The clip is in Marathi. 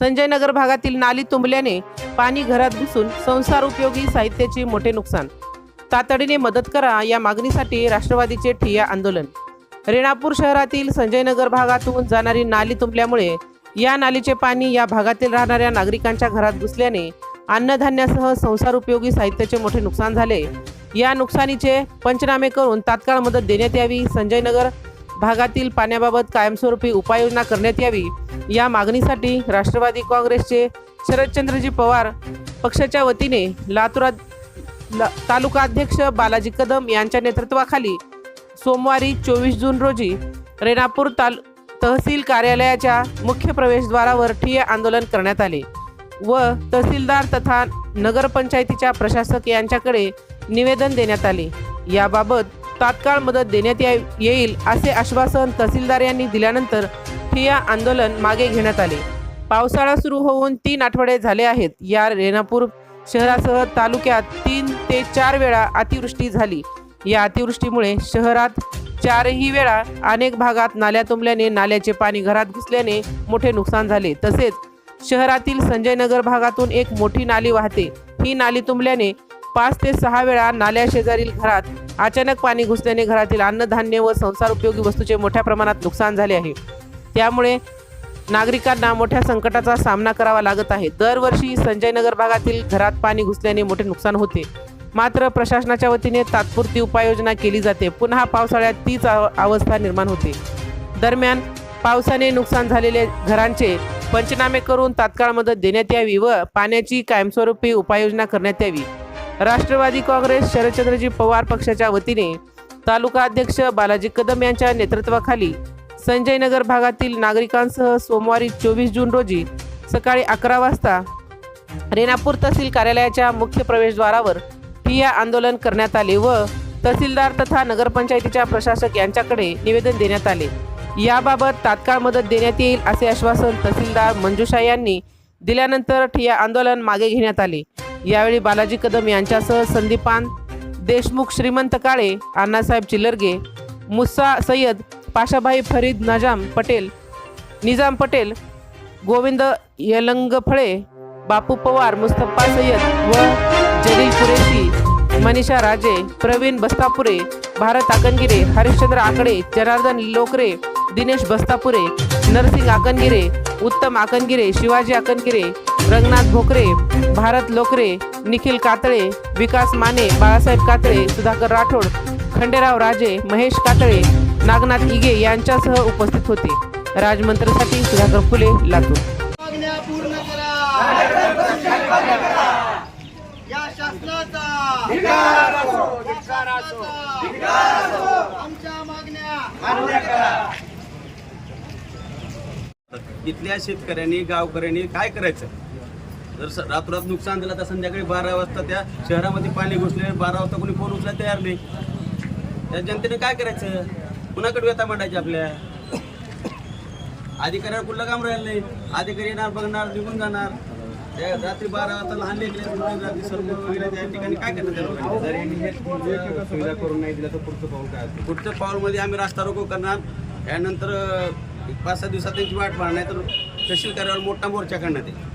संजय नगर भागातील नाली तुंबल्याने पाणी घरात घुसून संसार उपयोगी साहित्याचे मोठे नुकसान. तातडीने मदत करा या मागणीसाठी राष्ट्रवादीचे ठिय्या आंदोलन. रेणापूर शहरातील संजयनगर भागातून जाणारी नाली तुंबल्यामुळे या नालीचे पाणी या भागातील राहणाऱ्या नागरिकांच्या घरात घुसल्याने अन्नधान्यासह संसार उपयोगी साहित्याचे मोठे नुकसान झाले. या नुकसानीचे पंचनामे करून तात्काळ मदत देण्यात यावी संजयनगर भागातील पाण्याबाबत कायमस्वरूपी उपाययोजना करण्यात यावी या मागणीसाठी राष्ट्रवादी काँग्रेसचे शरदचंद्रजी पवार पक्षाच्या वतीने लातुरात ल- तालुका अध्यक्ष बालाजी कदम यांच्या नेतृत्वाखाली सोमवारी चोवीस जून रोजी रेणापूर ताल तहसील कार्यालयाच्या मुख्य प्रवेशद्वारावर ठिय्या आंदोलन करण्यात आले व तहसीलदार तथा नगरपंचायतीच्या प्रशासक यांच्याकडे निवेदन देण्यात आले. याबाबत तात्काळ मदत देण्यात या- येईल असे आश्वासन तहसीलदार यांनी दिल्यानंतर ठिया आंदोलन मागे घेण्यात आले. पावसाळा सुरू होऊन तीन आठवडे झाले आहेत. या रेणापूर शहरासह तालुक्यात तीन ते चार वेळा अतिवृष्टी झाली. या अतिवृष्टीमुळे शहरात चारही वेळा अनेक भागात नाल्या तुंबल्याने नाल्याचे पाणी घरात घुसल्याने मोठे नुकसान झाले. तसेच शहरातील संजयनगर भागातून एक मोठी नाली वाहते. ही नाली तुंबल्याने पाच ते सहा वेळा नाल्या शेजारील घरात अचानक पाणी घुसल्याने घरातील अन्नधान्य व संसार उपयोगी वस्तूचे मोठ्या प्रमाणात नुकसान झाले आहे. त्यामुळे नागरिकांना मोठ्या संकटाचा सामना करावा लागत आहे. दरवर्षी संजयनगर भागातील घरात पाणी घुसल्याने मोठे नुकसान होते. मात्र प्रशासनाच्या वतीने तात्पुरती उपाययोजना केली जाते. पुन्हा पावसाळ्यात तीच अव- अवस्था निर्माण होते. दरम्यान पावसाने नुकसान झालेले घरांचे पंचनामे करून तात्काळ मदत देण्यात यावी व पाण्याची कायमस्वरूपी उपाययोजना करण्यात यावी. राष्ट्रवादी काँग्रेस शरदचंद्रजी पवार पक्षाच्या वतीने तालुका अध्यक्ष बालाजी कदम यांच्या नेतृत्वाखाली संजयनगर भागातील नागरिकांसह सोमवारी चोवीस जून रोजी सकाळी अकरा वाजता रेणापूर तहसील कार्यालयाच्या मुख्य प्रवेशद्वारावर ठिया आंदोलन करण्यात आले व तहसीलदार तथा नगरपंचायतीच्या प्रशासक यांच्याकडे निवेदन देण्यात आले. याबाबत तात्काळ मदत देण्यात येईल असे आश्वासन तहसीलदार मंजुषा यांनी दिल्यानंतर ठिया आंदोलन मागे घेण्यात आले. यावेळी बालाजी कदम यांच्यासह संदीपान देशमुख श्रीमंत काळे अण्णासाहेब चिलरगे मुस्सा सय्यद पाशाभाई फरीद नजाम पटेल निजाम पटेल गोविंद यलंगफळे बापू पवार मुस्तफा सय्यद व जलील कुरेशी मनीषा राजे प्रवीण बस्तापुरे भारत आकनगिरे हरिश्चंद्र आकडे जनार्दन लोकरे दिनेश बस्तापुरे नरसिंग आकनगिरे उत्तम आकनगिरे शिवाजी आकनगिरे रंगनाथ भोकरे भारत लोकरे निखिल कातळे विकास माने बाळासाहेब कातळे सुधाकर राठोड खंडेराव राजे महेश कातळे नागनाथ इगे यांच्यासह उपस्थित होते. राजमंत्रीसाठी सुधाकर फुले लातूर. मागण्या पूर्ण करा. या शासनाचा. या शासनाचा. आमच्या मागण्या. इथल्या शेतकऱ्यांनी गावकऱ्यांनी काय करायचं? जर रातोरात नुकसान झालं तर संध्याकाळी बारा वाजता त्या शहरामध्ये पाणी घुसले बारा वाजता कोणी फोन उचलायला तयार नाही. त्या जनतेने काय करायचं? कुणाकडे व्यथा मांडायची आपल्या? अधिकाऱ्यावर कुठलं काम राहिलं नाही. अधिकारी येणार बघणार निघून जाणार. रात्री बारा वाजता लहान रात्री सर्व वगैरे त्या ठिकाणी काय लोकांनी? सुविधा करून नाही दिला तर पुढचं पाऊल काय पुढच्या पाऊलमध्ये आम्ही रास्ता रोको करणार. त्यानंतर पाच सहा दिवसात त्यांची वाट पाहणार नाही तर तहसील कार्यालयावर मोठा मोर्चा करण्यात येईल.